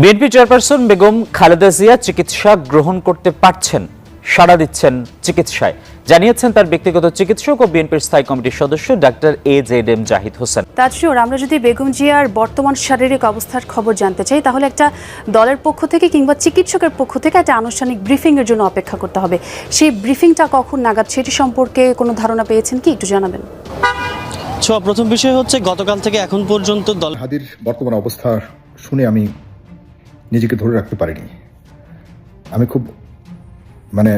BNP chairperson Begum Khaleda Zia চিকিৎসা গ্রহণ করতে পারছেন সাড়া দিচ্ছেন চিকিৎসায়। জানিয়েছেন তার ব্যক্তিগত চিকিৎসক ও বিএনপির স্থায়ী কমিটির সদস্য doctor A Z M Zahid Hossain. তাজসুর আমরা যদি বেগম জিয়ার বর্তমান শারীরিক অবস্থার খবর জানতে চাই তাহলে একটা দলের পক্ষ থেকে কিংবা চিকিৎসকের পক্ষ থেকে একটা আনুষ্ঠানিক ব্রিফিং এর জন্য অপেক্ষা করতে হবে। সেই ব্রিফিংটা কখন নাগাদ সেটি সম্পর্কে কোনো ধারণা পেয়েছেন কি? একটু জানাবেন। ছোঁয়া প্রথম বিষয় হচ্ছে গতকাল থেকে এখন পর্যন্ত দল হাদির বর্তমান অবস্থা শুনে আমি নিজেকে ধরে রাখতে পারিনি। আমি খুব মানে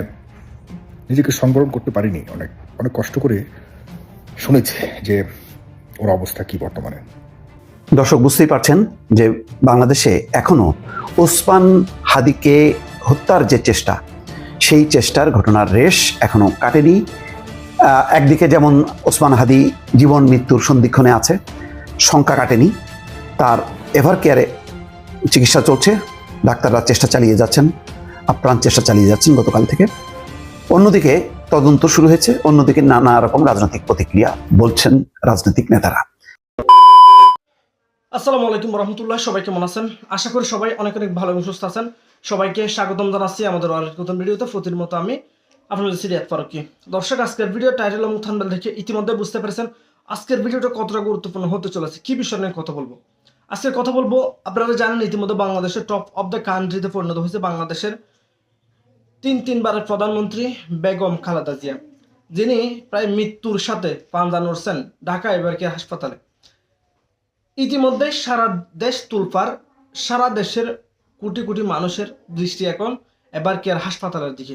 নিজেকে সংবরণ করতে পারিনি। অনেক অনেক কষ্ট করে শুনেছি যে ওর অবস্থা কি বর্তমানে। দর্শক, বুঝতেই পারছেন যে বাংলাদেশে এখনও ওসমান হাদিকে হত্যার যে চেষ্টা, সেই চেষ্টার ঘটনার রেশ এখনও কাটেনি। একদিকে যেমন ওসমান হাদি জীবন মৃত্যুর সন্ধিক্ষণে আছে, শঙ্কা কাটেনি, তার এভার কেয়ারে চিকিৎসা চলছে। ডাক্তাররা চেষ্টা চালিয়ে যাচ্ছেন আপ্রাণ চেষ্টা চালিয়ে যাচ্ছেন গতকাল থেকে। অন্যদিকে তদন্ত শুরু হয়েছে, অন্যদিকে নানা রকম রাজনৈতিক প্রতিক্রিয়া বলছেন রাজনৈতিক নেতারা। আসসালামু আলাইকুম রহমতুল্লাহ, সবাই কেমন আছেন? আশা করি সবাই অনেক অনেক ভালো এবং সুস্থ আছেন। সবাইকে স্বাগতম জানাচ্ছি আমাদের আরেক নতুন ভিডিওতে। প্রতির মতো আমি আপনাদের সিরিয়াত ফারুকি। দর্শক, আজকের ভিডিও টাইটেল এবং থাম্বনেল দেখে ইতিমধ্যে বুঝতে পেরেছেন আজকের ভিডিওটা কতটা গুরুত্বপূর্ণ হতে চলেছে। কি বিষয় নিয়ে কথা বলব? আজকে কথা বলব, আপনারা জানেন ইতিমধ্যে বাংলাদেশের টপ অফ দ্য কান্ট্রিতে পরিণত হয়েছে বাংলাদেশের তিন তিনবারের প্রধানমন্ত্রী বেগম খালেদা জিয়া, যিনি প্রায় মৃত্যুর সাথে পাঞ্জা নড়ছেন ঢাকা এবারকে হাসপাতালে। ইতিমধ্যে সারা দেশ তুলপার, সারা দেশের কোটি কোটি মানুষের দৃষ্টি এখন এবার কেয়ার হাসপাতালের দিকে।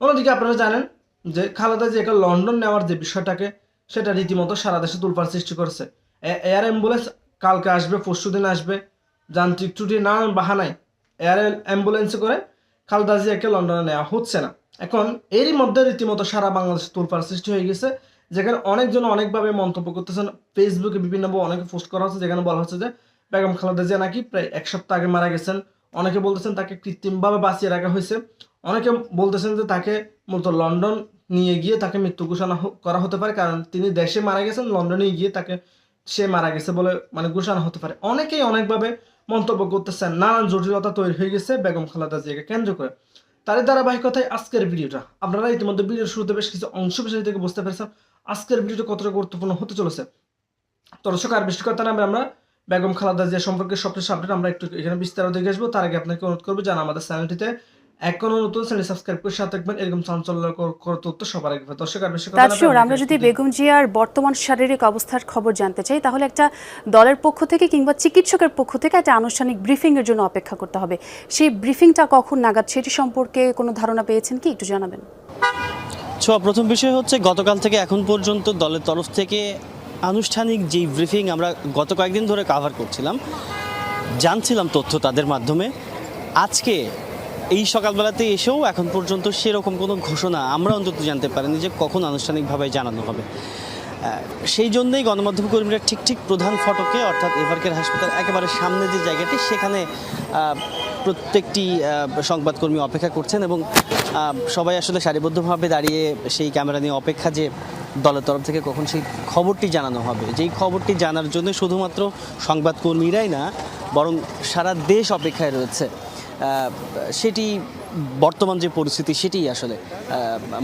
অন্যদিকে আপনারা জানেন যে খালেদা জিয়াকে লন্ডন নেওয়ার যে বিষয়টাকে, সেটা রীতিমতো সারা দেশে তুলপার সৃষ্টি করেছে। এয়ার অ্যাম্বুলেন্স কালকে আসবে, পরশু দিন আসবে। যান্ত্রিক ত্রুটি নানান বাহানায় এয়ার অ্যাম্বুলেন্সে করে খালেদা জিয়াকে লন্ডনে নেওয়া হচ্ছে না। এখন এরই মধ্যে রীতিমতো সারা বাংলাদেশে তুলপার সৃষ্টি হয়ে গেছে, যেখানে অনেকজন অনেকভাবে মন্তব্য করতেছেন। ফেসবুকে বিভিন্নভাবে অনেকে পোস্ট করা হচ্ছে, যেখানে বলা হচ্ছে যে বেগম খালেদা জিয়া নাকি প্রায় এক সপ্তাহ আগে মারা গেছেন। অনেকে বলতেছেন তাকে কৃত্রিমভাবে বাঁচিয়ে রাখা হয়েছে। অনেকে বলতেছেন যে তাকে মূলত লন্ডন নিয়ে গিয়ে তাকে মৃত্যু ঘোষণা করা হতে পারে, কারণ তিনি দেশে মারা গেছেন, লন্ডনে গিয়ে তাকে সে মারা গেছে বলে মানে ঘোষণা হতে পারে। অনেকেই অনেকভাবে মন্তব্য করতেছেন নানান জটিলতা তৈরি হয়ে গেছে বেগম খালেদা জিয়াকে কেন্দ্র করে। তারই ধারাবাহিকতায় আজকের ভিডিওটা। আপনারা ইতিমধ্যে ভিডিওর শুরুতে বেশ কিছু অংশ বিষয় থেকে বুঝতে পেরেছেন, আজকের ভিডিওটা কতটা গুরুত্বপূর্ণ হতে চলেছে। দর্শক, আর বেশি কথা না আমি আমরা বেগম খালেদা জিয়া সম্পর্কে সবচেয়ে আপডেট আমরা একটু এখানে বিস্তারিত দেখে আসব। তার আগে আপনাকে অনুরোধ করব জানা আমাদের চ্যানেলটিতে এখনও নতুন চ্যানেল সাবস্ক্রাইব করে সাথে থাকবেন। এরকম চাঞ্চল্যকর তথ্য সবার আগে। দর্শক আর বেশি কথা না তাজসুর আমরা যদি বেগম জিয়ার বর্তমান শারীরিক অবস্থার খবর জানতে চাই তাহলে একটা দলের পক্ষ থেকে কিংবা চিকিৎসকের পক্ষ থেকে একটা আনুষ্ঠানিক ব্রিফিং এর জন্য অপেক্ষা করতে হবে। সেই ব্রিফিংটা কখন নাগাদ সেটি সম্পর্কে কোনো ধারণা পেয়েছেন কি? একটু জানাবেন। ছোঁয়া প্রথম বিষয় হচ্ছে গতকাল থেকে এখন পর্যন্ত দলের তরফ থেকে আনুষ্ঠানিক যেই ব্রিফিং আমরা গত কয়েকদিন ধরে কাভার করছিলাম জানছিলাম তথ্য তাদের মাধ্যমে। আজকে এই সকালবেলাতে এসেও এখন পর্যন্ত সেরকম কোনো ঘোষণা আমরা অন্তত জানতে পারিনি যে কখন আনুষ্ঠানিকভাবে জানানো হবে। সেই জন্যই গণমাধ্যম কর্মীরা ঠিক ঠিক প্রধান ফটকে, অর্থাৎ এভারকের হাসপাতাল, একেবারে সামনে যে জায়গাটি, সেখানে প্রত্যেকটি সংবাদকর্মী অপেক্ষা করছেন এবং সবাই আসলে সারিবদ্ধভাবে দাঁড়িয়ে সেই ক্যামেরা নিয়ে অপেক্ষা যে দলের তরফ থেকে কখন সেই খবরটি জানানো হবে। যেই খবরটি জানার জন্য শুধুমাত্র সংবাদকর্মীরাই না, বরং সারা দেশ অপেক্ষায় রয়েছে। সেটি বর্তমান যে পরিস্থিতি সেটি আসলে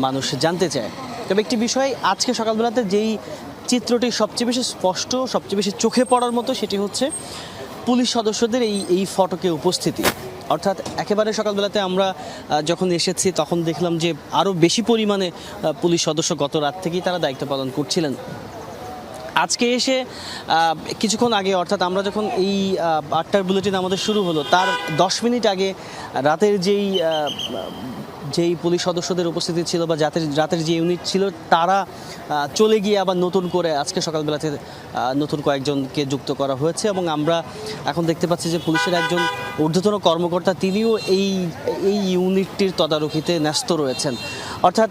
মানুষ জানতে চায়। তবে একটি বিষয়, আজকে সকালবেলাতে যেই চিত্রটি সবচেয়ে বেশি স্পষ্ট, সবচেয়ে বেশি চোখে পড়ার মতো, সেটি হচ্ছে পুলিশ সদস্যদের এই এই ফটকে উপস্থিতি। অর্থাৎ একেবারে সকালবেলাতে আমরা যখন এসেছি, তখন দেখলাম যে আরও বেশি পরিমাণে পুলিশ সদস্য গত রাত থেকেই তারা দায়িত্ব পালন করছিলেন। আজকে এসে কিছুক্ষণ আগে, অর্থাৎ আমরা যখন এই আটটার বুলেটিন আমাদের শুরু হলো, তার দশ মিনিট আগে রাতের যেই যেই পুলিশ সদস্যদের উপস্থিতি ছিল বা রাতের রাতের যে ইউনিট ছিল, তারা চলে গিয়ে আবার নতুন করে আজকে সকালবেলাতে নতুন কয়েকজনকে যুক্ত করা হয়েছে এবং আমরা এখন দেখতে পাচ্ছি যে পুলিশের একজন ঊর্ধ্বতন কর্মকর্তা, তিনিও এই এই ইউনিটটির তদারকিতে ন্যস্ত রয়েছেন। অর্থাৎ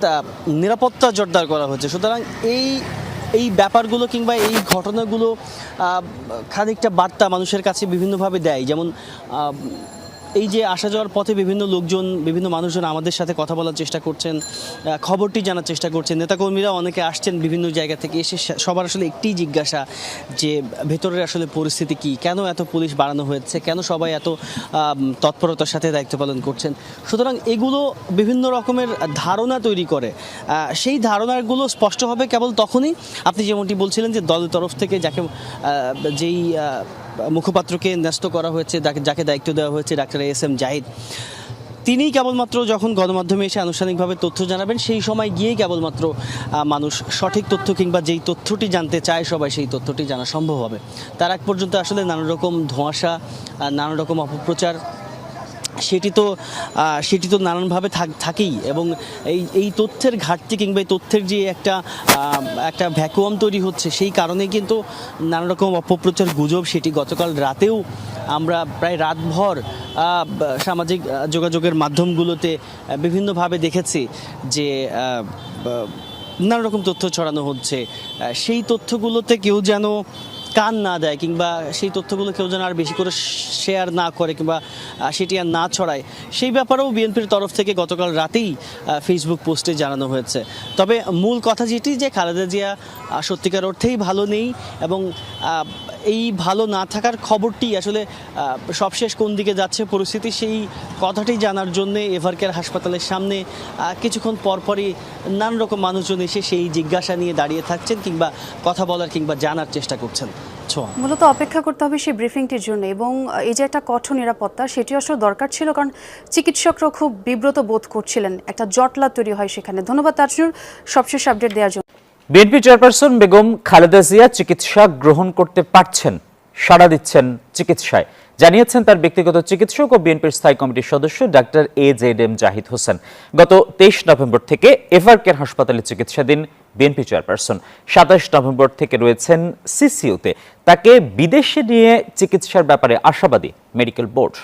নিরাপত্তা জোরদার করা হয়েছে সুতরাং এই এই ব্যাপারগুলো কিংবা এই ঘটনাগুলো খানিকটা বার্তা মানুষের কাছে বিভিন্নভাবে দেয়। যেমন এই যে আসা যাওয়ার পথে বিভিন্ন লোকজন, বিভিন্ন মানুষজন আমাদের সাথে কথা বলার চেষ্টা করছেন খবরটি জানার চেষ্টা করছেন, নেতাকর্মীরা অনেকে আসছেন বিভিন্ন জায়গা থেকে এসে সবার আসলে একটি জিজ্ঞাসা যে, ভেতরের আসলে পরিস্থিতি কি? কেন এত পুলিশ বাড়ানো হয়েছে? কেন সবাই এত তৎপরতার সাথে দায়িত্ব পালন করছেন? সুতরাং এগুলো বিভিন্ন রকমের ধারণা তৈরি করে। সেই ধারণাগুলো স্পষ্ট হবে কেবল তখনই। আপনি যেমনটি বলছিলেন যে, দলের তরফ থেকে যাকে যেই মুখপাত্রকে ন্যস্ত করা হয়েছে, যাকে দায়িত্ব দেওয়া হয়েছে ডাক্তার এস এম জাহিদ। তিনি কেবলমাত্র যখন গণমাধ্যমে এসে আনুষ্ঠানিকভাবে তথ্য জানাবেন, সেই সময় গিয়েই কেবলমাত্র মানুষ সঠিক তথ্য কিংবা যেই তথ্যটি জানতে চায়, সবাই সেই তথ্যটি জানা সম্ভব হবে। তার আগ পর্যন্ত আসলে নানা রকম ধোঁয়াশা নানা রকম অপপ্রচার সেটি তো সেটি তো নানানভাবে থাক- থাকেই এবং এই এই তথ্যের ঘাটতি কিংবা এই তথ্যের যে একটা একটা ভ্যাকুয়াম তৈরি হচ্ছে সেই কারণে কিন্তু নানা রকম অপপ্রচার গুজব সেটি গতকাল রাতেও আমরা প্রায় রাতভর সামাজিক যোগাযোগের মাধ্যমগুলোতে বিভিন্নভাবে দেখেছি যে নানা রকম তথ্য ছড়ানো হচ্ছে। সেই তথ্যগুলোতে কেউ যেন কান না দেয় কিংবা সেই তথ্যগুলো কেউ যেন আর বেশি করে শেয়ার না করে কিংবা সেটি আর না ছড়ায়, সেই ব্যাপারেও বিএনপির তরফ থেকে গতকাল রাতেই ফেসবুক পোস্টে জানানো হয়েছে। তবে মূল কথা যেটি যে খালেদা জিয়া সত্যিকার অর্থেই ভালো নেই এবং এই ভালো না থাকার খবরটি আসলে সবশেষ কোন দিকে যাচ্ছে পরিস্থিতি সেই কথাটি জানার জন্য এভারকেয়ার হাসপাতালের সামনে কিছুক্ষণ পরপরই নানান রকম মানুষজন এসে সেই জিজ্ঞাসা নিয়ে দাঁড়িয়ে থাকছেন কিংবা কথা বলার কিংবা জানার চেষ্টা করছেন। মূলত অপেক্ষা করতে হবে সেই ব্রিফিংটির জন্য এবং এই যে একটা কঠোর নিরাপত্তা সেটি আসলে দরকার ছিল কারণ চিকিৎসকরা খুব বিব্রত বোধ করছিলেন। একটা জটলা তৈরি হয় সেখানে। ধন্যবাদ তাজনুর সবশেষ আপডেট দেওয়ার জন্য। বিএনপি চেয়ারপারসন বেগম খালেদা জিয়া চিকিৎসা গ্রহণ করতে পারছেন, সাড়া দিচ্ছেন চিকিৎসায়। জানিয়েছেন তার ব্যক্তিগত চিকিৎসক ও বিএনপির স্থায়ী কমিটির সদস্য doctor A Z M Zahid Hossain. গত তেইশ নভেম্বর থেকে এভারকেয়ার হাসপাতালে চিকিৎসাধীন বিএনপি চেয়ারপারসন সাতাশ নভেম্বর থেকে রয়েছেন সিসিউতে তাকে বিদেশে নিয়ে চিকিৎসার ব্যাপারে আশাবাদী মেডিকেল বোর্ড।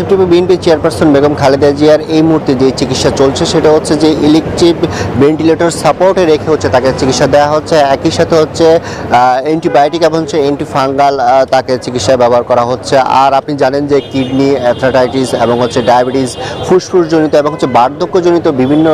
আসিফ টিপি বিএনপি চেয়ারপারসন বেগম খালেদা জিয়ার এই মুহূর্তে যে চিকিৎসা চলছে, সেটা হচ্ছে যে ইলেকট্রিক ভেন্টিলেটর সাপোর্টে রেখে হচ্ছে তাকে চিকিৎসা দেওয়া হচ্ছে। একই সাথে হচ্ছে অ্যান্টিবায়োটিক এবং হচ্ছে অ্যান্টিফাঙ্গাল তাকে চিকিৎসায় ব্যবহার করা হচ্ছে। আর আপনি জানেন যে কিডনি অ্যাথ্রাটাইটিস এবং হচ্ছে ডায়াবেটিস ফুসফুসজনিত এবং হচ্ছে বার্ধক্যজনিত বিভিন্ন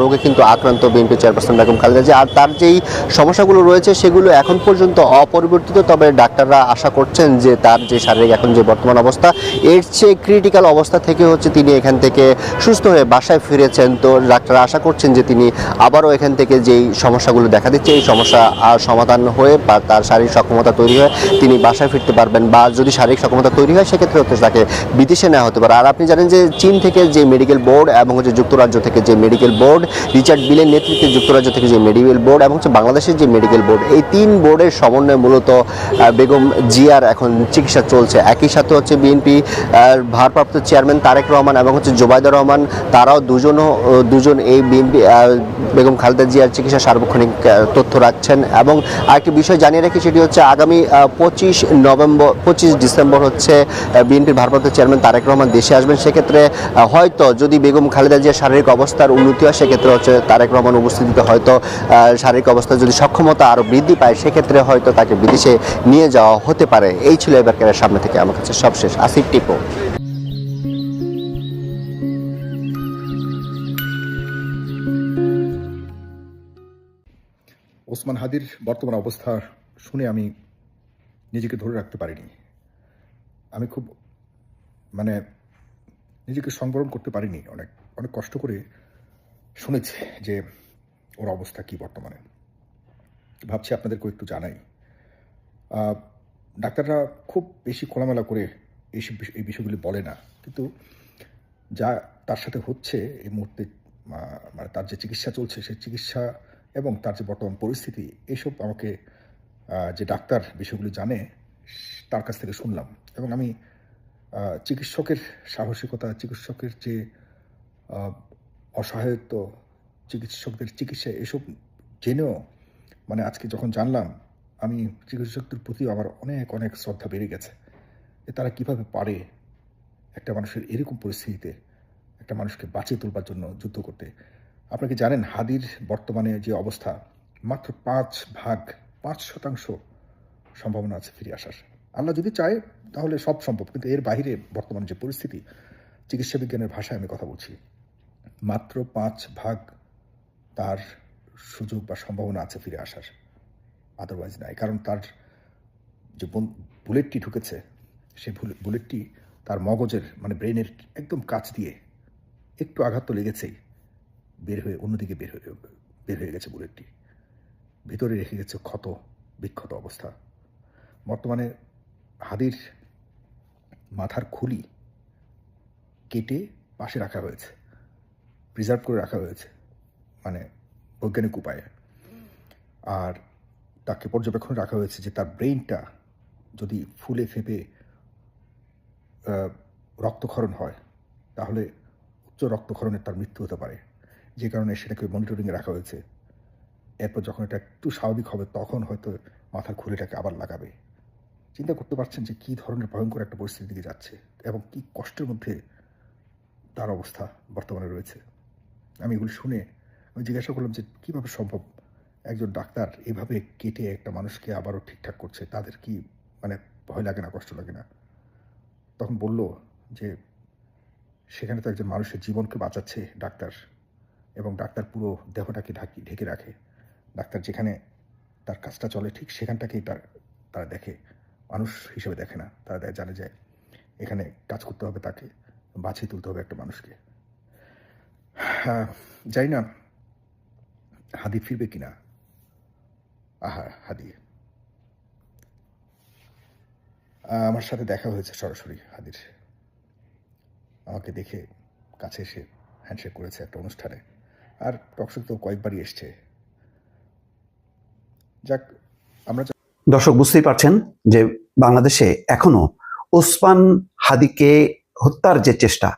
রোগে কিন্তু আক্রান্ত বিএনপি চেয়ারপারসন বেগম খালেদা জিয়া। আর তার যেই সমস্যাগুলো রয়েছে, সেগুলো এখন পর্যন্ত অপরিবর্তিত। তবে ডাক্তাররা আশা করছেন যে তার যে শারীরিক এখন যে বর্তমান অবস্থা, এর চেয়ে ক্রিটিক্যাল অবস্থা থেকে হচ্ছে তিনি এখান থেকে সুস্থ হয়ে বাসায় ফিরেছেন। তো ডাক্তাররা আশা করছেন যে তিনি আবারও এখান থেকে যেই সমস্যাগুলো দেখা দিচ্ছে, এই সমস্যা আর সমাধান হয়ে বা তার শারীরিক সক্ষমতা তৈরি হয়ে তিনি বাসায় ফিরতে পারবেন বা যদি শারীরিক সক্ষমতা তৈরি হয় সেক্ষেত্রে হচ্ছে তাকে বিদেশে নেওয়া হতে পারে। আর আপনি জানেন যে চীন থেকে যে মেডিকেল বোর্ড এবং হচ্ছে যুক্তরাজ্য থেকে যে মেডিকেল বোর্ড রিচার্ড বিলের নেতৃত্বে যুক্তরাজ্য থেকে যে মেডিকেল বোর্ড এবং হচ্ছে বাংলাদেশের যে মেডিকেল বোর্ড এই তিন বোর্ডের সমন্বয়ে মূলত বেগম জিয়ার এখন চিকিৎসা চলছে। একই সাথে হচ্ছে বিএনপি ভারপ্রাপ্ত চেয়ারম্যান তারেক রহমান এবং হচ্ছে জোবাইদুর রহমান, তারাও দুজনও দুজন এই বিএনপি বেগম খালেদা জিয়ার চিকিৎসা সার্বক্ষণিক তথ্য রাখছেন। এবং আরেকটি বিষয় জানিয়ে রাখি, সেটি হচ্ছে আগামী পঁচিশ নভেম্বর, পঁচিশ ডিসেম্বর হচ্ছে বিএনপির ভারপ্রাপ্ত চেয়ারম্যান তারেক রহমান দেশে আসবেন। সেক্ষেত্রে হয়তো যদি বেগম খালেদা জিয়ার শারীরিক অবস্থার উন্নতি হয়, সেক্ষেত্রে হচ্ছে তারেক রহমান উপস্থিতিতে হয়তো শারীরিক অবস্থা যদি সক্ষমতা আরও বৃদ্ধি পায়, সেক্ষেত্রে হয়তো তাকে বিদেশে নিয়ে যাওয়া হতে পারে। এই ছিল এবারকারের সামনে থেকে আমার কাছে সবশেষ। আসিফ টিপো। ওসমান হাদির বর্তমান অবস্থা শুনে আমি নিজেকে ধরে রাখতে পারিনি। আমি খুব মানে নিজেকে সংবরণ করতে পারিনি। অনেক অনেক কষ্ট করে শুনেছি যে ওর অবস্থা কি বর্তমানে। ভাবছি আপনাদেরকেও একটু জানাই। ডাক্তাররা খুব বেশি খোলামেলা করে এইসব এই বিষয়গুলি বলে না। কিন্তু যা তার সাথে হচ্ছে এই মুহূর্তে মানে তার যে চিকিৎসা চলছে, সেই চিকিৎসা এবং তার যে বর্তমান পরিস্থিতি এইসব আমাকে যে ডাক্তার বিষয়গুলি জানে, তার কাছ থেকে শুনলাম। এবং আমি চিকিৎসকের সাহসিকতা, চিকিৎসকের যে অসহায়ত্ব, চিকিৎসকদের চিকিৎসা, এসব জেনেও মানে আজকে যখন জানলাম, আমি চিকিৎসকদের প্রতি আমার অনেক অনেক শ্রদ্ধা বেড়ে গেছে যে তারা কীভাবে পারে একটা মানুষের এরকম পরিস্থিতিতে একটা মানুষকে বাঁচিয়ে তোলবার জন্য যুদ্ধ করতে। আপনি কি জানেন হাদির বর্তমানে যে অবস্থা? মাত্র পাঁচ ভাগ, পাঁচ শতাংশ সম্ভাবনা আছে ফিরে আসার। আল্লাহ যদি চায়, তাহলে সব সম্ভব। কিন্তু এর বাইরে বর্তমান যে পরিস্থিতি, চিকিৎসা বিজ্ঞানের ভাষায় আমি কথা বলছি। মাত্র পাঁচ ভাগ তার সুযোগ বা সম্ভাবনা আছে ফিরে আসার। আদারওয়াইজ নাই। কারণ তার যে বুলেটটি ঢুকেছে সেই বুলে- বুলেটটি তার মগজের মানে ব্রেনের একদম কাছ দিয়ে একটু আঘাত তো লেগেছেই। বের হয়ে, অন্যদিকে বের হয়ে বের হয়ে গেছে বুলেটটি। ভিতরে রেখে গেছে ক্ষত, বিক্ষত অবস্থা। বর্তমানে হাদির মাথার খুলি কেটে পাশে রাখা হয়েছে প্রিজার্ভ করে রাখা হয়েছে মানে বৈজ্ঞানিক উপায়ে। আর তাকে পর্যবেক্ষণে রাখা হয়েছে যে তার ব্রেইনটা যদি ফুলে ফেপে রক্তক্ষরণ হয়, তাহলে উচ্চ রক্তক্ষরণের তার মৃত্যু হতে পারে। যে কারণে সেটাকে মনিটরিংয়ে রাখা হয়েছে। এরপর যখন এটা একটু স্বাভাবিক হবে, তখন হয়তো মাথার খুলিটাকে আবার লাগাবে। চিন্তা করতে পারছেন যে কী ধরনের ভয়ঙ্কর একটা পরিস্থিতির দিকে যাচ্ছে এবং কি কষ্টের মধ্যে তার অবস্থা বর্তমানে রয়েছে। আমি এগুলো শুনে আমি জিজ্ঞাসা করলাম যে কীভাবে সম্ভব একজন ডাক্তার এভাবে কেটে একটা মানুষকে আবারও ঠিকঠাক করছে? তাদের কি মানে ভয় লাগে না, কষ্ট লাগে না? তখন বলল যে সেখানে তো একজন মানুষের জীবনকে বাঁচাচ্ছে ডাক্তার। এবং ডাক্তার পুরো দেহটাকে ঢাকি ঢেকে রাখে। ডাক্তার যেখানে তার কাজটা চলে, ঠিক সেখানটাকেই তার তারা দেখে। মানুষ হিসেবে দেখে না, তারা জানে যে এখানে কাজ করতে হবে তাকে বাঁচিয়ে তুলতে হবে একটা মানুষকে। জানি না হাদি ফিরবে কিনা আহা, হাদি। আমার সাথে দেখা হয়েছে সরাসরি হাদির। আমাকে দেখে কাছে এসে হ্যান্ডশেক করেছে একটা অনুষ্ঠানে। আর টকশো তো কয়েকবারই এসছে। যাক, আমরা দর্শক, বুঝতেই পারছেন যে বাংলাদেশে এখনও ওসমান হাদিকে হত্যার যে চেষ্টা,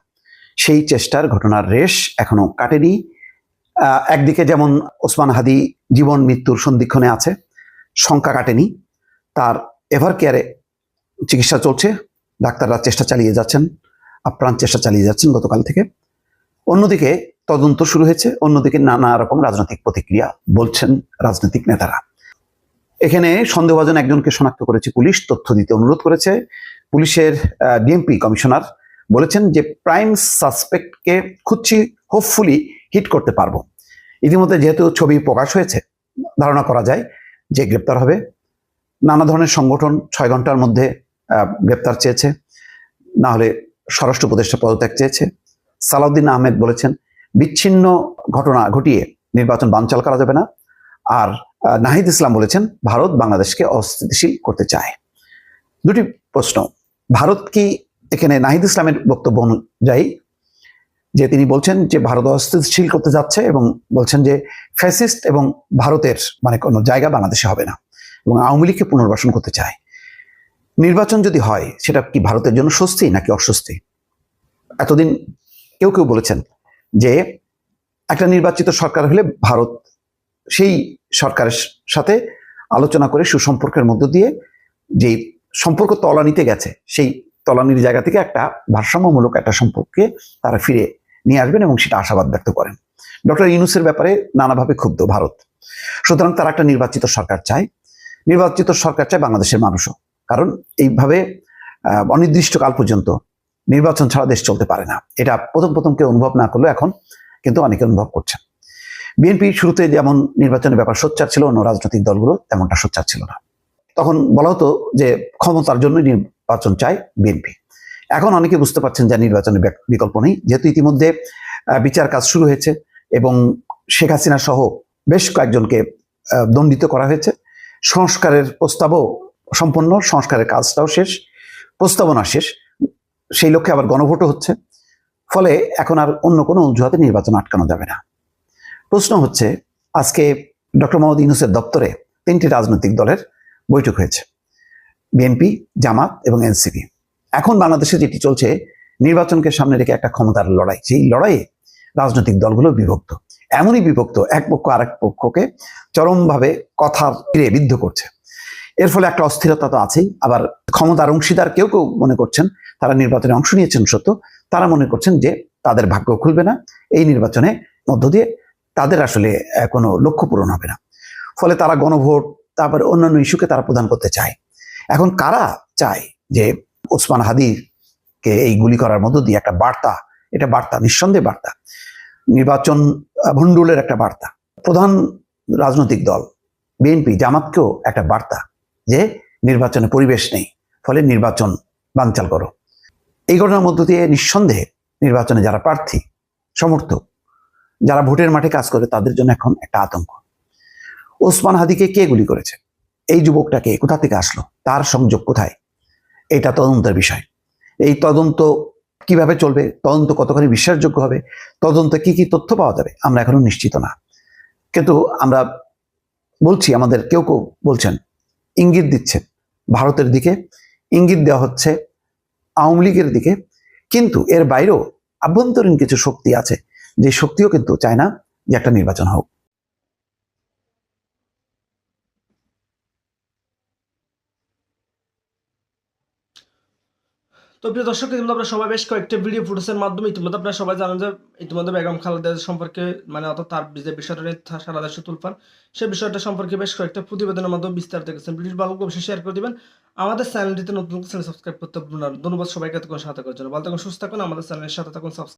সেই চেষ্টার ঘটনার রেশ এখনও কাটেনি। একদিকে যেমন ওসমান হাদি জীবন, মৃত্যুর সন্ধিক্ষণে আছে, শঙ্কা কাটেনি, তার এভার কেয়ারে চিকিৎসা চলছে, ডাক্তাররা চেষ্টা চালিয়ে যাচ্ছেন, আপ্রাণ চেষ্টা চালিয়ে যাচ্ছেন গতকাল থেকে। অন্যদিকে তদন্ত শুরু হয়েছে, অন্যদিকে নানা রকম রাজনৈতিক প্রতিক্রিয়া বলছেন রাজনৈতিক নেতারা। এখানে সন্দেহভাজন একজনকে শনাক্ত করেছে পুলিশ, তথ্য দিতে অনুরোধ করেছে। পুলিশের ডিএমপি কমিশনার বলেছেন যে প্রাইম সাসপেক্টকে খুঁজছি হোপফুলি হিট করতে পারব। ইতিমধ্যে যেহেতু ছবি প্রকাশ হয়েছে, ধারণা করা যায় যে গ্রেপ্তার হবে। নানা ধরনের সংগঠন ছয় ঘণ্টার মধ্যে গ্রেপ্তার চেয়েছে। না হলে স্বরাষ্ট্র উপদেষ্টা পদত্যাগ চেয়েছে। সালাউদ্দিন আহমেদ বলেছেন, বিচ্ছিন্ন ঘটনা ঘটিয়ে নির্বাচন বানচাল করা যাবে না। আর নাহিদ ইসলাম বলেছেন, ভারত বাংলাদেশকে অস্থিতিশীল করতে চায়। দুটি প্রশ্ন। ভারত কি এখানে নাহিদ ইসলামের বক্তব্য অনুযায়ী যে তিনি বলছেন যে ভারত অস্থিতিশীল করতে যাচ্ছে এবং বলছেন যে ফ্যাসিস্ট এবং ভারতের মানে কোনো জায়গা বাংলাদেশে হবে না এবং আওয়ামী লীগকে পুনর্বাসন করতে চায়। নির্বাচন যদি হয়, সেটা কি ভারতের জন্য স্বস্তি নাকি অস্বস্তি? এতদিন কেউ কেউ বলেছেন যে একটা নির্বাচিত সরকার হলে ভারত সেই সরকারের সাথে আলোচনা করে সুসম্পর্কের মধ্য দিয়ে যে সম্পর্ক তলানিতে গেছে, সেই তলানির জায়গা থেকে একটা ভারসাম্যমূলক একটা সম্পর্কে তারা ফিরে নিয়ে আসবেন এবং সেটা আশাবাদ ব্যক্ত করেন। ডক্টর ইউনুসের ব্যাপারে নানাভাবে ক্ষুব্ধ ভারত। সুতরাং তারা একটা নির্বাচিত সরকার চায়। নির্বাচিত সরকার চায় বাংলাদেশের মানুষও। কারণ এইভাবে অনির্দিষ্টকাল পর্যন্ত নির্বাচন ছাড়া দেশ চলতে পারে না। এটা প্রথম প্রথম কেউ অনুভব না করলেও এখন কিন্তু অনেকে অনুভব করছেন। বিএনপি শুরুতে যেমন নির্বাচনের ব্যাপার সোচ্চার ছিল, অন্য রাজনৈতিক দলগুলো তেমনটা সোচ্চার ছিল না। তখন বলা হতো যে ক্ষমতার জন্য নির্বাচন চায় বিএনপি। এখন অনেকে বুঝতে পারছেন যে নির্বাচনের বিকল্প নেই। যেহেতু ইতিমধ্যে বিচার কাজ শুরু হয়েছে এবং শেখ হাসিনা সহ বেশ কয়েকজনকে দণ্ডিত করা হয়েছে। সংস্কারের প্রস্তাবও সম্পন্ন, সংস্কারের কাজটাও শেষ, প্রস্তাবনা শেষ। সেই লক্ষ্যে আবার গণভোটও হচ্ছে। ফলে এখন আর অন্য কোনো অজুহাতে নির্বাচন আটকানো যাবে না। প্রশ্ন হচ্ছে, আজকে ডক্টর মোহাম্মদ ইউনুসের দপ্তরে তিনটি রাজনৈতিক দলের বৈঠক হয়েছে, বিএনপি, জামাত এবং এনসিপি। এখন বাংলাদেশে যেটি চলছে, নির্বাচনকে সামনে রেখে একটা ক্ষমতার লড়াই। সেই লড়াইয়ে রাজনৈতিক দলগুলো বিভক্ত। এমনই বিভক্ত, এক পক্ষ আরেক পক্ষকে চরমভাবে কথা ফিরে বিদ্ধ করছে। এর ফলে একটা অস্থিরতা তো আছেই। আবার ক্ষমতার অংশীদার কেউ কেউ মনে করছেন তারা নির্বাচনে অংশ নিয়েছেন সত্য, তারা মনে করছেন যে তাদের ভাগ্য খুলবে না। এই নির্বাচনে মধ্য দিয়ে তাদের আসলে কোনো লক্ষ্য পূরণ হবে না। ফলে তারা গণভোট, তারপরে অন্যান্য ইস্যুকে তারা প্রদান করতে চায়। এখন কারা চায় যে ওসমান হাদিকে এই গুলি করার মধ্য দিয়ে একটা বার্তা, এটা বার্তা, নিঃসন্দেহে বার্তা, নির্বাচন ভণ্ডুলের একটা বার্তা, প্রধান রাজনৈতিক দল, বিএনপি, জামাতকেও একটা বার্তা যে নির্বাচনে পরিবেশ নেই, ফলে নির্বাচন বানচাল করো। এই ঘটনার মধ্য দিয়ে নিঃসন্দেহে নির্বাচনে যারা প্রার্থী, সমর্থক, যারা ভোটের মাঠে কাজ করে, তাদের জন্য এখন একটা আতঙ্ক। ওসমান হাদিকে কে গুলি করেছে? এই যুবকটাকে কোথা থেকে আসলো? তার সংযোগ কোথায়? এটা তদন্তের বিষয়। এই তদন্ত কীভাবে চলবে? তদন্ত কতখানি বিশ্বাসযোগ্য হবে? তদন্তে কি কি তথ্য পাওয়া যাবে? আমরা এখনও নিশ্চিত না। কিন্তু আমরা বলছি, আমাদের কেউ কেউ বলছেন, ইঙ্গিত দিচ্ছেন। ভারতের দিকে ইঙ্গিত দেওয়া হচ্ছে আওয়ামী লীগের দিকে। কিন্তু এর বাইরেও আভ্যন্তরীণ কিছু শক্তি আছে, যে শক্তিও কিন্তু চায় না যে একটা নির্বাচন হোক। তো প্রিয় দর্শক ইতিমধ্যে আপনারা সবাই বেশ কয়েকটা ভিডিও ফুটেজের মাধ্যমে ইতিমধ্যে আপনারা সবাই জানেন যে ইতিমধ্যে বেগম খালেদা সম্পর্কে মানে অর্থাৎ তার যে বিষয়টা নিয়ে সারা দেশে তুলফান, সে বিষয়টা সম্পর্কে বেশ কয়েকটা প্রতিবেদনের মাধ্যমে বিস্তারিত গেছেন ভিডিও ভালো অবশ্যই শেয়ার করে দেবেন আমাদের চ্যানেলটিতে নতুন চ্যানেল সাবস্ক্রাইব করতে। ধন্যবাদ সবাইকে এতক্ষণ সাথে করার জন্য ভালো থাকুন, সুস্থ থাকুন, আমাদের চ্যানেলের সাথে থাকুন সাবস্ক্রাইব